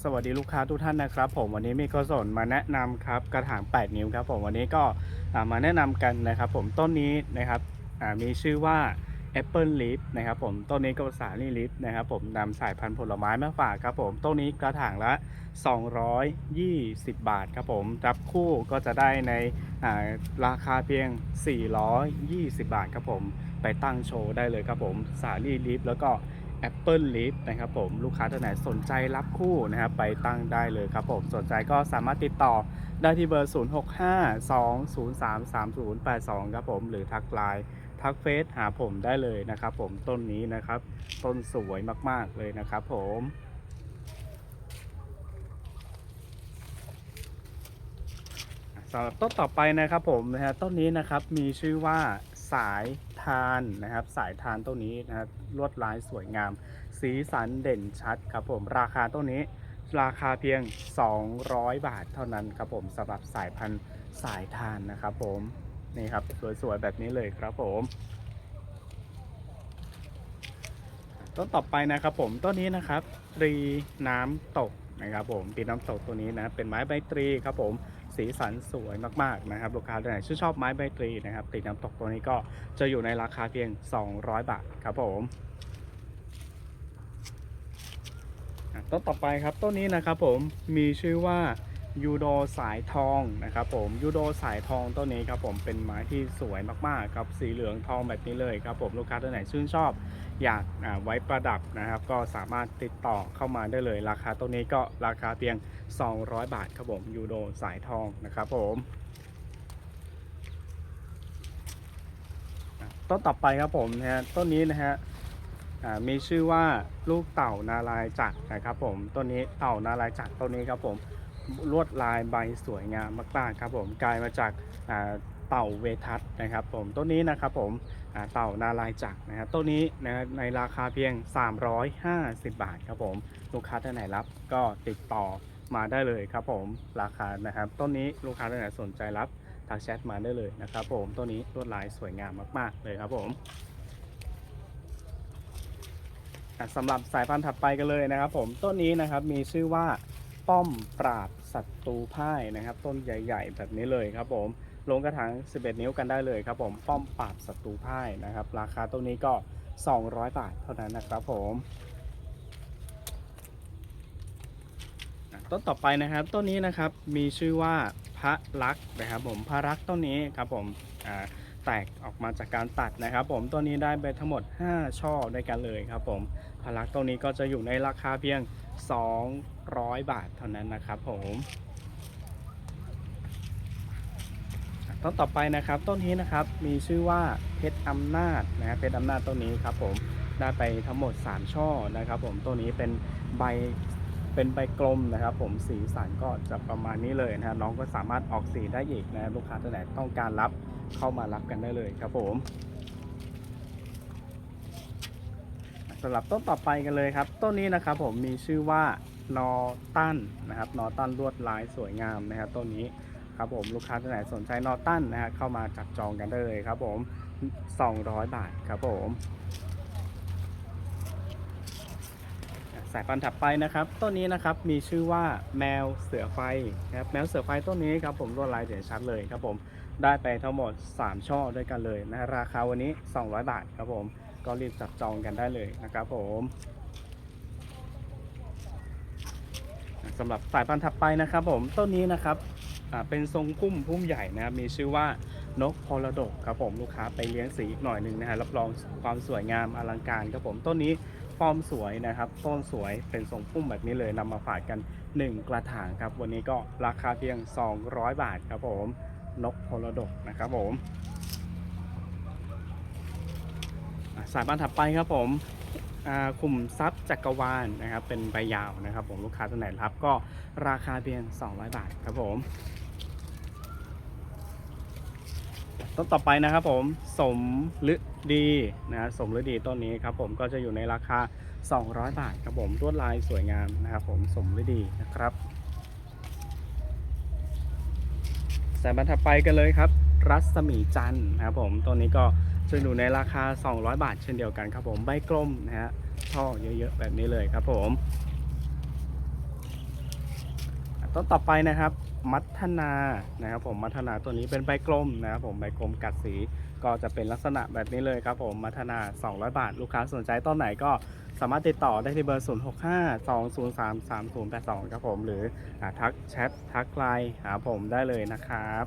สวัสดีลูกค้าทุกท่านนะครับ ผมวันนี้มีกระสนมาแนะนำครับกระถาง 8 นิ้วครับผมวันนี้ก็มาแนะนำกันนะครับ ผมต้นนี้นะครับมีชื่อว่า Apple Leaf นะครับผมต้นนี้ก็สาลี่ลิฟนะครับผมนำสายพันธุ์ผลไม้มาฝากครับผมต้นนี้กระถางละ 220 บาทครับผมรับคู่ก็จะได้ในราคาเพียง 420 บาทครับผม ไปตั้งโชว์ได้เลยครับผมสาลี่ลิฟแล้วก็ Apple Leaf นะครับผมลูกค้าท่านไหนสนใจรับคู่นะครับไปตั้งได้เลยครับผมสนใจก็สามารถติดต่อได้ที่เบอร์ 0652033082 ครับผมหรือทักไลน์ทักเฟซหาผมได้เลยนะครับผมต้นนี้นะครับ ต้นสวยมากๆเลยนะครับผมสำหรับต้นต่อไปนะครับผมนะฮะต้นนี้นะครับมีชื่อว่า สายทานนะครับ สายทานต้นนี้นะครับลวดลายสวยงาม สีสันเด่นชัดครับผมราคาต้นนี้ราคาเพียง 200 บาทเท่านั้นครับผมสำหรับสายพันธุ์สายทานนะครับผมนี่ครับสวยๆแบบนี้เลยครับผมต้นต่อไปนะครับผมต้นนี้นะครับตรีน้ำตกนะครับผมตรีน้ำตกตัวนี้นะเป็นไม้ใบตรีครับผม สีสันสวยมากๆนะครับลูกค้าท่านไหนชื่นชอบไม้ใบตรีนะครับตรีน้ำตกตัวนี้ก็จะอยู่ในราคาเพียง 200 บาทครับผมต้นต่อไปครับต้นนี้นะครับผมมีชื่อว่า ยูโดสายทองนะครับผมยูโดสายทองต้นนี้ครับผมเป็นไม้ที่สวยมากๆครับสีเหลืองทองแบบนี้เลยครับผมลูกค้าท่านไหนชื่นชอบ อยากไว้ประดับนะครับ ก็สามารถติดต่อเข้ามาได้เลย ราคาตัวนี้ก็ราคาเพียง 200 บาทครับผมยูโดสายทองนะครับผมต้นต่อไปครับผมนะฮะต้นนี้นะฮะมีชื่อว่าลูกเต่านาลายจักรนะครับผมต้นนี้เต่านาลายจักรต้นนี้ครับผม ลวดลายใบสวยงามมากๆครับผมกลายมาจากเต่าเวทัสนะครับผมต้นนี้นะครับผมเต่านาลายจักรนะครับต้นนี้นะในราคาเพียง 350 บาทครับผมลูกค้าท่านไหนรับก็ติดต่อมาได้เลยครับผมราคานะครับต้นนี้ลูกค้าท่านไหนสนใจรับทักแชทมาได้เลยนะครับผมต้นนี้ลวดลายสวยงามมากๆเลยครับผมสำหรับสายพันธุ์ถัดไปกันเลยนะครับผมต้นนี้นะครับมีชื่อว่า ป้อมปราบศัตรูพ่ายนะครับ ต้นใหญ่ ๆ แบบนี้เลยครับผมลงกระถาง 11 นิ้วกันได้เลยครับผมป้อมปราบศัตรูพ่ายนะครับ ราคาต้นนี้ก็ 200 บาทเท่านั้นนะครับผมต้นต่อไปนะครับต้นนี้นะครับมีชื่อว่าพระลักษ์นะครับผมพระลักษ์ต้นนี้ครับผมอ่า แตกออกมาจากการตัดนะครับ ผมต้นนี้ได้ไปทั้งหมด 5 ช่อด้วยกันเลยครับผมพลักต้นนี้ก็จะอยู่ในราคาเพียง 200 บาทเท่านั้นนะครับผมต้นต่อไปนะครับต้นนี้นะครับมีชื่อว่าเพชรอำนาจนะเพชรอำนาจต้นนี้ครับผมได้ไปทั้งหมด 3 ช่อนะครับ ผมต้นนี้เป็นใบเป็นใบกลมนะครับ ผมสีสันก็จะประมาณนี้เลยนะน้องก็สามารถออกสีได้อีกนะลูกค้าท่านไหนต้องการรับ เข้ามารับกันได้เลยครับผมสำหรับต้นต่อไปกันเลยครับ ต้นนี้นะครับผมมีชื่อว่านอตันนะครับนอตันลวดลายสวยงามนะครับต้นนี้ครับผมลูกค้าท่านไหนสนใจนอตันนะฮะเข้ามาจับจองกันได้เลยครับผม 200 บาทครับผมสายพันธุ์ถัดไปนะครับต้นนี้นะครับมีชื่อว่าแมวเสือไฟนะครับแมวเสือไฟต้นนี้ครับผมลวดลายเด่นชัดเลยครับผม ได้ไปทั้งหมด 3 ช่อด้วยกันเลยนะราคาวันนี้ 200 บาทครับผม ก็รีบจับจองกันได้เลยนะครับผมสำหรับสายพันธุ์ถัดไปนะครับผมต้นนี้นะครับเป็นทรงพุ่มพุ่มใหญ่นะครับมีชื่อว่านกพรดกครับผมลูกค้าไปเลี้ยงสีอีกหน่อยหนึ่งนะฮะรับรองความสวยงามอลังการครับผมต้นนี้ฟอร์มสวยนะครับต้นสวยเป็นทรงพุ่มแบบนี้เลยนำมาฝากกัน 1 กระถางครับ วันนี้ก็ราคาเพียง 200 บาทครับผม นกพรดกนะครับผมสายพันธุ์ถัดไปครับผมอ่าคุมทรัพย์จักรวาลนะครับเป็นใบยาวนะครับผมลูกค้าท่านไหนรับก็ราคาเพียง 200 บาทครับผม ต้นต่อไปนะครับผมสมฤดีนะฮะสมฤดีต้นนี้ครับผมก็จะอยู่ในราคา 200 บาทครับผมลวดลายสวยงามนะครับผมสมฤดีนะครับ สายบรรทัดไปกันเลยครับ รัศมีจันทร์นะครับผมต้นนี้ก็จะอยู่ในราคา 200 บาท เช่นเดียวกันครับผมใบกลมนะฮะท่อเยอะๆแบบนี้เลยครับผมต้นต่อไปนะครับ มัทนานะครับผมมัทนาตัวนี้เป็นใบกลมนะครับผมใบกลมกัดสีก็จะเป็นลักษณะแบบนี้เลยครับผมมัทนา 200 บาท ลูกค้าสนใจต้นไหนก็สามารถติดต่อได้ที่เบอร์ 0652033082 ครับผม หรือทักแชททักไลน์หาผมได้เลยนะครับ